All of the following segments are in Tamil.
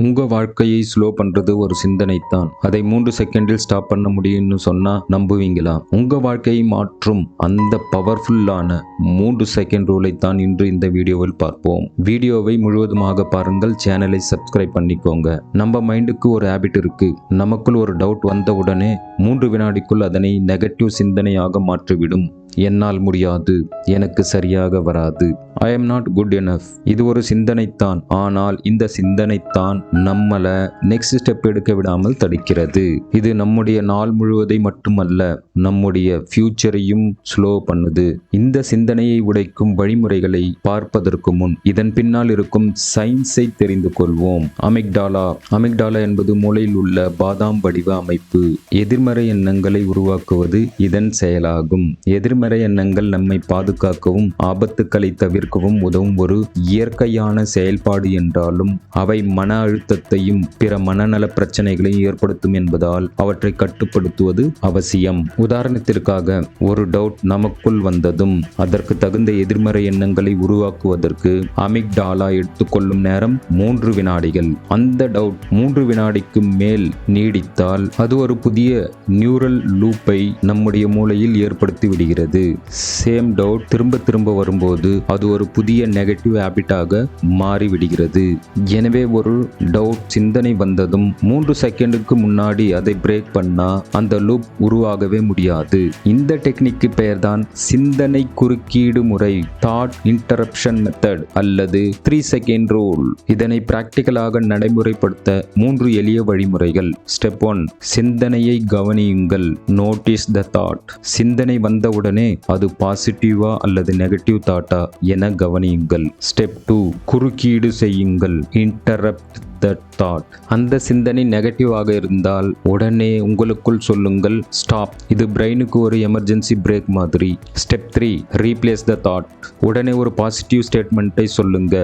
உங்கள் வாழ்க்கையை ஸ்லோ பண்ணுறது ஒரு சிந்தனை தான் அதை மூன்று செகண்டில் ஸ்டாப் பண்ண முடியும்னு சொன்னால் நம்புவீங்களா? உங்கள் வாழ்க்கையை மாற்றும் அந்த பவர்ஃபுல்லான மூன்று செகண்ட் ரூலை தான் இன்று இந்த வீடியோவில் பார்ப்போம். வீடியோவை முழுவதுமாக பாருங்கள் சேனலை சப்ஸ்கிரைப் பண்ணிக்கோங்க. நம்ம மைண்டுக்கு ஒரு ஹேபிட் இருக்குது நமக்குள் ஒரு டவுட் வந்த உடனே மூன்று வினாடிக்குள் அதனை நெகட்டிவ் சிந்தனையாக மாற்றிவிடும். என்னால் முடியாது. எனக்கு சரியாக வராது. I am not good enough இது ஒரு சிந்தனைத்தான். ஆனால் இந்த சிந்தனைத்தான் நம்மளை நெக்ஸ்ட் ஸ்டெப் எடுக்க விடாமல் தடுக்கிறது. இது நம்முடைய நாள் முழுவதை மட்டுமல்ல நம்முடைய ஃபியூச்சரையும் ஸ்லோ பண்ணுது. இந்த சிந்தனையை உடைக்கும் வழிமுறைகளை பார்ப்பதற்கு முன் இதன் பின்னால் இருக்கும் சயின்ஸை தெரிந்து கொள்வோம். அமிக்டாலா அமிக்டாலா என்பது மூளையில் உள்ள பாதாம் வடிவ அமைப்பு. எதிர்மறை எண்ணங்களை உருவாக்குவது இதன் செயலாகும். எதிர்மறை எண்ணங்கள் நம்மை பாதுகாக்கவும் ஆபத்துக்களை தவிர்க்கவும் உதவும் ஒரு இயற்கையான செயல்பாடு என்றாலும் அவை மன அழுத்தத்தையும் பிற மனநல பிரச்சனைகளையும் ஏற்படுத்தும் என்பதால் அவற்றை கட்டுப்படுத்துவது அவசியம். உதாரணத்திற்காக ஒரு டவுட் நமக்குள் வந்ததும் அதற்கு தகுந்த எதிர்மறை எண்ணங்களை உருவாக்குவதற்கு அமிக்டாலா எடுத்துக்கொள்ளும் நேரம் மூன்று வினாடிகள். அந்த டவுட் மூன்று வினாடிக்கு மேல் நீடித்தால் அது ஒரு புதிய நியூரல் லூப்பை நம்முடைய மூளையில் ஏற்படுத்தி விடுகிறது. சேம் டவுட் திரும்ப திரும்ப வரும்போது அது ஒரு புதிய நெகட்டிவ் ஹேபிட்டாக மாறிவிடுகிறது. எனவே ஒரு டவுட் சிந்தனை வந்ததும் மூன்று செகண்டுக்கு முன்னாடி அதை பிரேக் பண்ணா அந்த லூப் உருவாகவே முடியாது. இந்த டெக்னிக்கு பெயர்தான் சிந்தனை குறுக்கீடு முறை தாட் இன்டரப்ஷன் மெத்தட் அல்லது த்ரீ செகண்ட் ரூல் இதனை பிராக்டிக்கலாக நடைமுறைப்படுத்த மூன்று எளிய வழிமுறைகள். ஸ்டெப் ஒன் சிந்தனையை கவனியுங்கள். நோட்டீஸ் த தாட் சிந்தனை வந்தவுடனே அது பாசிட்டிவா அல்லது நெகட்டிவ் தாட்டா என கவனியுங்கள்? ஸ்டெப் டூ குறுக்கீடு செய்யுங்கள். இன்டரப்ட் த தாட் அந்த சிந்தனை நெகட்டிவாக இருந்தால் உடனே உங்களுக்குள் சொல்லுங்கள் ஸ்டாப் இது பிரெயினுக்கு ஒரு எமர்ஜென்சி பிரேக் மாதிரி. Step three replace the thought உடனே ஒரு பாசிட்டிவ் ஸ்டேட்மெண்ட்டை சொல்லுங்க.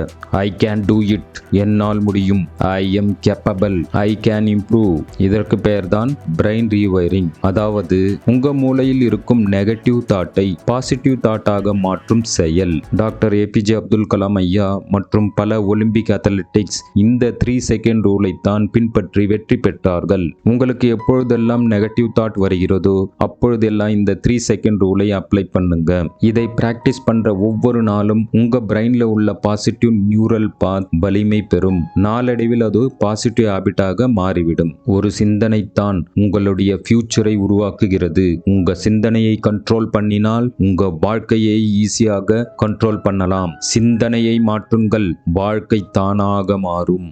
ஐ கேன் டூ இட் என்னால் முடியும். I am capable I can improve இதற்கு பெயர்தான் பிரெயின் ரீவைரிங் அதாவது உங்க மூளையில் இருக்கும் நெகட்டிவ் தாட்டை பாசிட்டிவ் தாட்டாக மாற்றும் செயல். டாக்டர் ஏபிஜே அப்துல் கலாம் ஐயா மற்றும் பல ஒலிம்பிக் அத்லெட்டிக்ஸ் இந்த த்ரீ செகண்ட் ரூலை தான் பின்பற்றி வெற்றி பெற்றார்கள். உங்களுக்கு எப்பொழுதெல்லாம் நெகட்டிவ் தாட் வருகிறதோ அப்பொழுதெல்லாம் இந்த த்ரீ செகண்ட் ரூலை அப்ளை பண்ணுங்க. இதை பிராக்டிஸ் பண்ற ஒவ்வொரு நாளும் உங்க பிரெயின்ல உள்ள பாசிட்டிவ் நியூரல் பாத் வலிமை பெறும். நாளடைவில் அது பாசிட்டிவ் ஹாபிட்டாக மாறிவிடும். ஒரு சிந்தனை தான் உங்களுடைய ஃபியூச்சரை உருவாக்குகிறது. உங்க சிந்தனையை கண்ட்ரோல் பண்ணினால் உங்க வாழ்க்கையை ஈஸியாக கண்ட்ரோல் பண்ணலாம். சிந்தனையை மாற்றுங்கள். வாழ்க்கை தானாக மாறும்.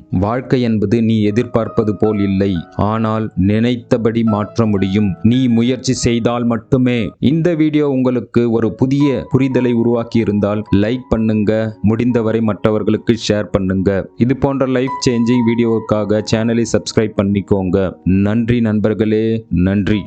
வாழ்க்கை என்பது நீ எதிர்பார்ப்பது போல் இல்லை. ஆனால் நினைத்தபடி மாற்ற முடியும். நீ முயற்சி செய்தால் மட்டுமே. இந்த வீடியோ உங்களுக்கு ஒரு புதிய புரிதலை உருவாக்கி இருந்தால் லைக் பண்ணுங்க. முடிந்தவரை மற்றவர்களுக்கு ஷேர் பண்ணுங்க. இது போன்ற லைஃப் சேஞ்சிங் வீடியோவுக்காக சேனலை சப்ஸ்கிரைப் பண்ணிக்கோங்க. நன்றி நண்பர்களே. நன்றி.